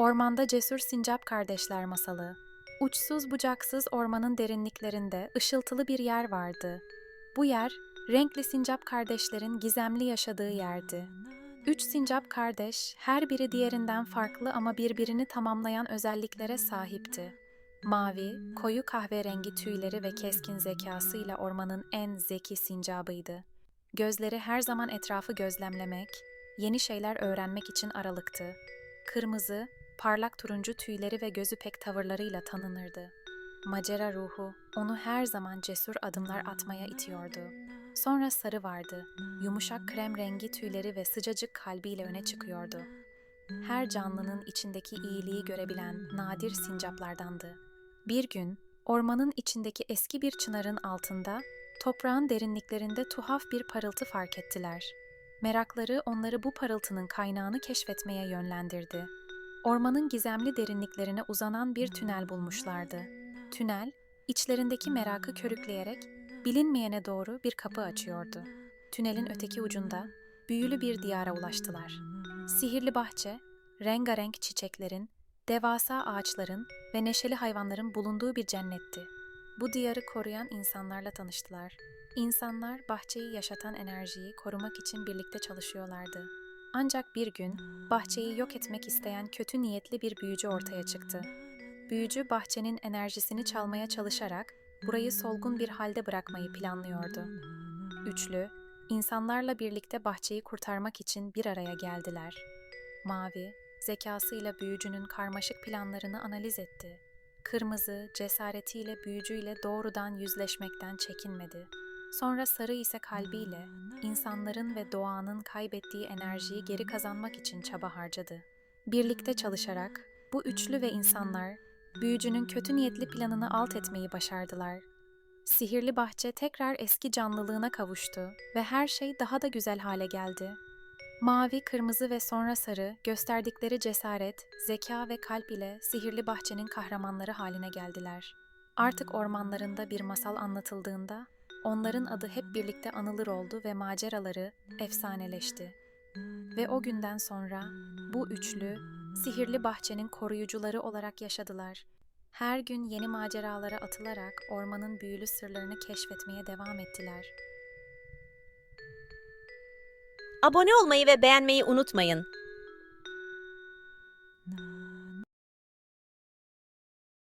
Ormanda Cesur Sincap Kardeşler Masalı Uçsuz bucaksız ormanın derinliklerinde ışıltılı bir yer vardı. Bu yer, renkli sincap kardeşlerin gizemli yaşadığı yerdi. Üç sincap kardeş, her biri diğerinden farklı ama birbirini tamamlayan özelliklere sahipti. Mavi, koyu kahverengi tüyleri ve keskin zekasıyla ormanın en zeki sincabıydı. Gözleri her zaman etrafı gözlemlemek, yeni şeyler öğrenmek için aralıktı. Kırmızı, parlak turuncu tüyleri ve gözü pek tavırlarıyla tanınırdı. Macera ruhu onu her zaman cesur adımlar atmaya itiyordu. Sonra sarı vardı. Yumuşak krem rengi tüyleri ve sıcacık kalbiyle öne çıkıyordu. Her canlının içindeki iyiliği görebilen nadir sincaplardandı. Bir gün ormanın içindeki eski bir çınarın altında, toprağın derinliklerinde tuhaf bir parıltı fark ettiler. Merakları onları bu parıltının kaynağını keşfetmeye yönlendirdi. Ormanın gizemli derinliklerine uzanan bir tünel bulmuşlardı. Tünel, içlerindeki merakı körükleyerek bilinmeyene doğru bir kapı açıyordu. Tünelin öteki ucunda büyülü bir diyara ulaştılar. Sihirli bahçe, rengarenk çiçeklerin, devasa ağaçların ve neşeli hayvanların bulunduğu bir cennetti. Bu diyarı koruyan insanlarla tanıştılar. İnsanlar bahçeyi yaşatan enerjiyi korumak için birlikte çalışıyorlardı. Ancak bir gün bahçeyi yok etmek isteyen kötü niyetli bir büyücü ortaya çıktı. Büyücü bahçenin enerjisini çalmaya çalışarak burayı solgun bir halde bırakmayı planlıyordu. Üçlü, insanlarla birlikte bahçeyi kurtarmak için bir araya geldiler. Mavi, zekasıyla büyücünün karmaşık planlarını analiz etti. Kırmızı, cesaretiyle büyücüyle doğrudan yüzleşmekten çekinmedi. Sonra sarı ise kalbiyle insanların ve doğanın kaybettiği enerjiyi geri kazanmak için çaba harcadı. Birlikte çalışarak bu üçlü ve insanlar büyücünün kötü niyetli planını alt etmeyi başardılar. Sihirli bahçe tekrar eski canlılığına kavuştu ve her şey daha da güzel hale geldi. Mavi, kırmızı ve sonra sarı gösterdikleri cesaret, zeka ve kalp ile sihirli bahçenin kahramanları haline geldiler. Artık ormanlarında bir masal anlatıldığında onların adı hep birlikte anılır oldu ve maceraları efsaneleşti. Ve o günden sonra bu üçlü sihirli bahçenin koruyucuları olarak yaşadılar. Her gün yeni maceralara atılarak ormanın büyülü sırlarını keşfetmeye devam ettiler. Abone olmayı ve beğenmeyi unutmayın.